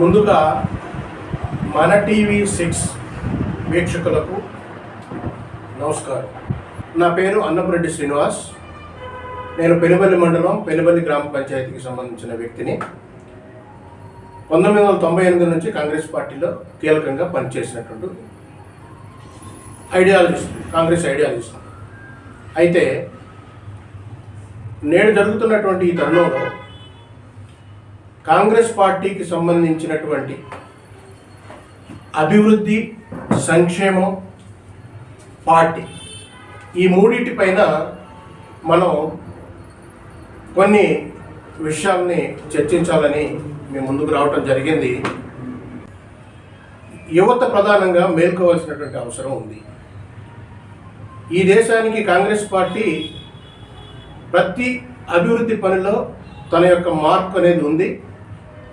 ముందుగా మన TV six వీక్షకులకు నమస్కారం. నా పేరు అన్నపురెడ్డి శ్రీనివాస్. నేను పెనుబల్లి మండలం పెనుబల్లి గ్రామ పంచాయతీకి సంబంధించిన వ్యక్తిని. పంతొమ్మిది వందల తొంభై ఎనిమిది నుంచి కాంగ్రెస్ పార్టీలో కీలకంగా పనిచేసినటువంటి ఐడియాలజిస్ట్ కాంగ్రెస్ ఐడియాలజిస్ట్. అయితే నేడు జరుగుతున్నటువంటి ఈ తరుణంలో కాంగ్రెస్ పార్టీకి సంబంధించినటువంటి అభివృద్ధి సంక్షేమం పార్టీ. ఈ మూడింటిపైన మనం కొన్ని విషయాల్ని చర్చించాలని మేము ముందుకు రావటం జరిగింది. యువత ప్రధానంగా మేల్కోవాల్సినటువంటి అవసరం ఉంది. ఈ దేశానికి కాంగ్రెస్ పార్టీ ప్రతి అభివృద్ధి పనిలో తన యొక్క మార్పు అనేది ఉంది.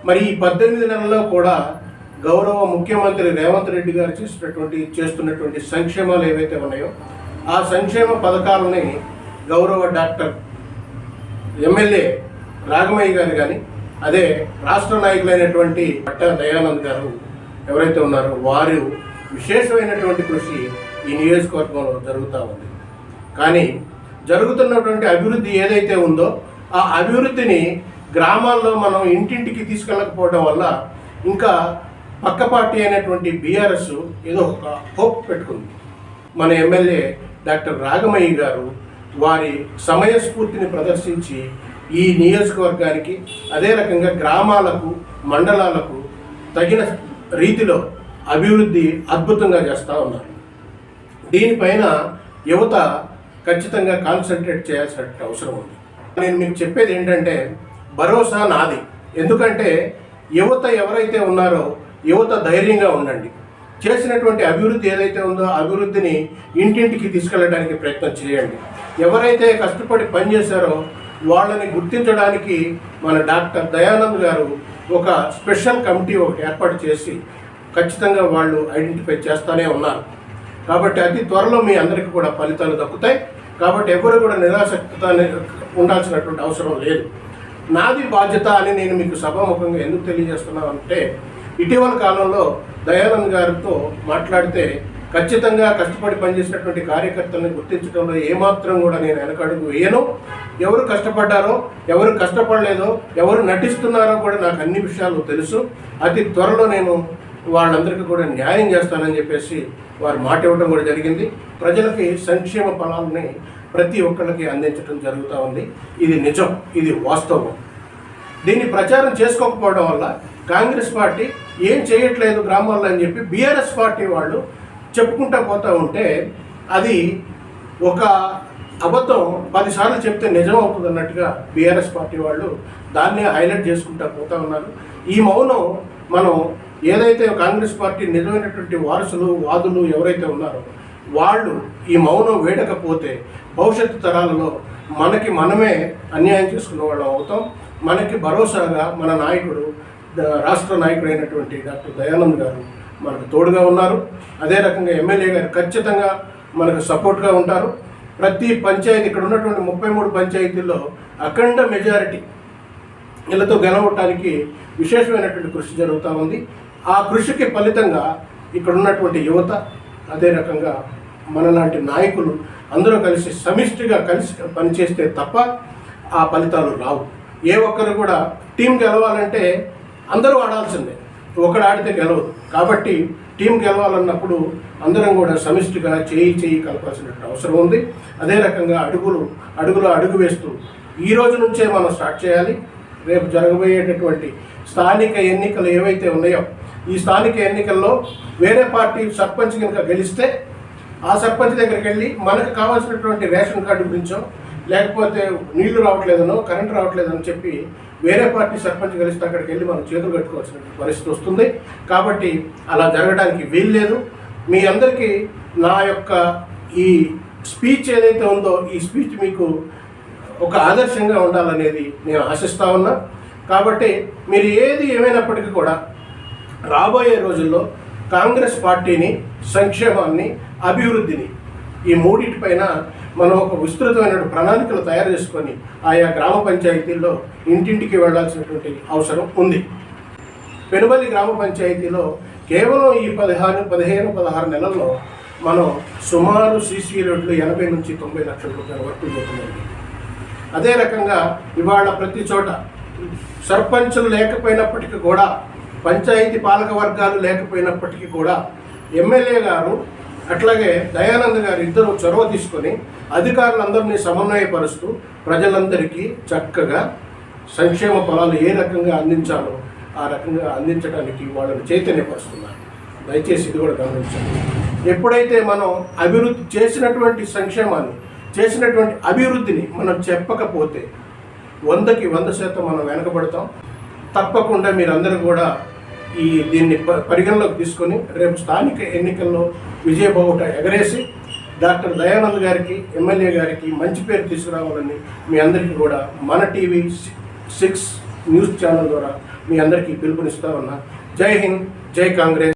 మరి ఈ పద్దెనిమిది నెలల్లో కూడా గౌరవ ముఖ్యమంత్రి రేవంత్ రెడ్డి గారు చేసినటువంటి చేస్తున్నటువంటి సంక్షేమాలు ఏవైతే ఉన్నాయో ఆ సంక్షేమ పథకాలని గౌరవ డాక్టర్ ఎమ్మెల్యే రాఘమయ్య గారు కానీ అదే రాష్ట్ర నాయకులైనటువంటి పట్ట దయానంద్ గారు ఎవరైతే ఉన్నారో వారు విశేషమైనటువంటి కృషి ఈ నియోజకవర్గంలో జరుగుతూ ఉంది. కానీ జరుగుతున్నటువంటి అభివృద్ధి ఏదైతే ఉందో ఆ అభివృద్ధిని గ్రామాల్లో మనం ఇంటింటికి తీసుకెళ్ళకపోవడం వల్ల ఇంకా పక్క పార్టీ అయినటువంటి బీఆర్ఎస్ ఏదో ఒక హోప్ పెట్టుకుంది. మన ఎమ్మెల్యే డాక్టర్ రాగమయ్య గారు వారి సమయస్ఫూర్తిని ప్రదర్శించి ఈ నియోజకవర్గానికి అదే రకంగా గ్రామాలకు మండలాలకు తగిన రీతిలో అభివృద్ధి అద్భుతంగా చేస్తూ ఉన్నారు. దీనిపైన యువత ఖచ్చితంగా కాన్సన్ట్రేట్ చేయాల్సిన అవసరం ఉంది. నేను మీకు చెప్పేది ఏంటంటే భరోసా నాది. ఎందుకంటే యువత ఎవరైతే ఉన్నారో యువత ధైర్యంగా ఉండండి. చేసినటువంటి అభివృద్ధి ఏదైతే ఉందో అభివృద్ధిని ఇంటింటికి తీసుకెళ్ళడానికి ప్రయత్నం చేయండి. ఎవరైతే కష్టపడి పనిచేశారో వాళ్ళని గుర్తించడానికి మన డాక్టర్ దయానంద్ గారు ఒక స్పెషల్ కమిటీ ఒకటి ఏర్పాటు చేసి ఖచ్చితంగా వాళ్ళు ఐడెంటిఫై చేస్తూనే ఉన్నారు. కాబట్టి అతి త్వరలో మీ అందరికీ కూడా ఫలితాలు దక్కుతాయి. కాబట్టి ఎవరు కూడా నిరాసక్తత ఉండాల్సినటువంటి అవసరం లేదు. నాది బాధ్యత అని నేను మీకు సభాముఖంగా ఎందుకు తెలియజేస్తున్నాను అంటే ఇటీవల కాలంలో దయానంద్ గారితో మాట్లాడితే ఖచ్చితంగా కష్టపడి పనిచేసినటువంటి కార్యకర్తలను గుర్తించడంలో ఏమాత్రం కూడా నేను వెనకడుగు వేయను. ఎవరు కష్టపడ్డారో ఎవరు కష్టపడలేదో ఎవరు నటిస్తున్నారో కూడా నాకు అన్ని విషయాలు తెలుసు. అతి త్వరలో నేను వాళ్ళందరికీ కూడా న్యాయం చేస్తానని చెప్పేసి వారు మాట ఇవ్వడం కూడా జరిగింది. ప్రజలకి సంక్షేమ ఫలాలని ప్రతి ఒక్కళ్ళకి అందించడం జరుగుతూ ఉంది. ఇది నిజం ఇది వాస్తవం. దీన్ని ప్రచారం చేసుకోకపోవడం వల్ల కాంగ్రెస్ పార్టీ ఏం చేయట్లేదు గ్రామాల్లో అని చెప్పి బీఆర్ఎస్ పార్టీ వాళ్ళు చెప్పుకుంటా పోతూ ఉంటే అది ఒక అబద్ధం. పదిసార్లు చెప్తే నిజం అవుతుంది అన్నట్టుగా బీఆర్ఎస్ పార్టీ వాళ్ళు దాన్నే హైలైట్ చేసుకుంటా పోతా ఉన్నారు. ఈ మౌనం మనం ఏదైతే కాంగ్రెస్ పార్టీ నిజమైనటువంటి వారసులు వాదులు ఎవరైతే ఉన్నారో వాళ్ళు ఈ మౌనం వేడకపోతే భవిష్యత్తు తరాలలో మనకి మనమే అన్యాయం చేసుకున్న వాళ్ళం అవుతాం. మనకి భరోసాగా మన నాయకుడు రాష్ట్ర రాష్ట్ర నాయకుడైనటువంటి డాక్టర్ దయానంద్ గారు మనకు తోడుగా ఉన్నారు. అదే రకంగా ఎమ్మెల్యే గారు ఖచ్చితంగా మనకు సపోర్ట్గా ఉంటారు. ప్రతి పంచాయతీ ఇక్కడ ఉన్నటువంటి ముప్పై మూడు పంచాయతీల్లో అఖండ మెజారిటీ ఇళ్ళతో గెలవటానికి విశేషమైనటువంటి కృషి జరుగుతూ ఉంది. ఆ కృషికి ఫలితంగా ఇక్కడ ఉన్నటువంటి యువత అదే రకంగా మనలాంటి నాయకులు అందరూ కలిసి సమిష్టిగా కలిసి పనిచేస్తే తప్ప ఆ ఫలితాలు రావు. ఏ ఒక్కరు కూడా టీం గెలవాలంటే అందరూ ఆడాల్సిందే. ఒకడు ఆడితే గెలవదు. కాబట్టి టీం గెలవాలన్నప్పుడు అందరం కూడా సమిష్టిగా చేయి చేయి కలపాల్సినటువంటి అవసరం ఉంది. అదే రకంగా అడుగులు అడుగులో అడుగు వేస్తూ ఈ రోజు నుంచే మనం స్టార్ట్ చేయాలి. రేపు జరగబోయేటటువంటి స్థానిక ఎన్నికలు ఏవైతే ఉన్నాయో ఈ స్థానిక ఎన్నికల్లో వేరే పార్టీ సర్పంచ్ కనుక గెలిస్తే ఆ సర్పంచ్ దగ్గరికి వెళ్ళి మనకు కావాల్సినటువంటి రేషన్ కార్డు గురించో లేకపోతే నీళ్ళు రావట్లేదనో కరెంట్ రావట్లేదని చెప్పి వేరే పార్టీ సర్పంచ్ గెలిస్తే అక్కడికి వెళ్ళి మనం చేతులు కట్టుకోవాల్సిన పరిస్థితి వస్తుంది. కాబట్టి అలా జరగడానికి వీల్లేదు. మీ అందరికీ నా యొక్క ఈ స్పీచ్ ఏదైతే ఉందో ఈ స్పీచ్ మీకు ఒక ఆదర్శంగా ఉండాలనేది నేను ఆశిస్తా ఉన్నా. కాబట్టి మీరు ఏది ఏమైనప్పటికీ కూడా రాబోయే రోజుల్లో కాంగ్రెస్ పార్టీని సంక్షేమాన్ని అభివృద్ధిని ఈ మూడింటిపైన మనం ఒక విస్తృతమైన ప్రణాళికలు తయారు చేసుకొని ఆయా గ్రామ పంచాయతీల్లో ఇంటింటికి వెళ్ళాల్సినటువంటి అవసరం ఉంది. పెనుబల్లి గ్రామ పంచాయతీలో కేవలం ఈ పదిహేను పదిహేను పదహారు నెలల్లో మనం సుమారు సీసీ రోడ్లు ఎనభై నుంచి తొంభై లక్షల రూపాయల వరకు చేస్తున్నాం అదే రకంగా ఇవాళ ప్రతి చోట సర్పంచులు లేకపోయినప్పటికీ కూడా పంచాయతీ పాలక వర్గాలు లేకపోయినప్పటికీ కూడా ఎమ్మెల్యే గారు అట్లాగే దయానంద్ గారు ఇద్దరు చొరవ తీసుకొని అధికారులందరినీ సమన్వయపరుస్తూ ప్రజలందరికీ చక్కగా సంక్షేమ ఫలాలు ఏ రకంగా అందించాలో ఆ రకంగా అందించడానికి వాళ్ళని చైతన్యపరుస్తున్నారు. దయచేసి ఇది కూడా గమనించండి. ఎప్పుడైతే మనం అభివృద్ధి చేసినటువంటి సంక్షేమాన్ని చేసినటువంటి అభివృద్ధిని మనం చెప్పకపోతే వందకి వంద శాతం మనం వెనకబడతాం. తప్పకుండా మీరందరూ కూడా ఈ దీన్ని ప- పరిగణలోకి తీసుకొని రేపు స్థానిక ఎన్నికల్లో విజయబావుట ఎగరేసి డాక్టర్ దయానంద్ గారికి ఎమ్మెల్యే గారికి మంచి పేరు తీసుకురావాలని మీ అందరికీ కూడా మన టీవీ సిక్స్ న్యూస్ ఛానల్ ద్వారా మీ అందరికీ పిలుపునిస్తా ఉన్నా జై హింద్ జై కాంగ్రెస్.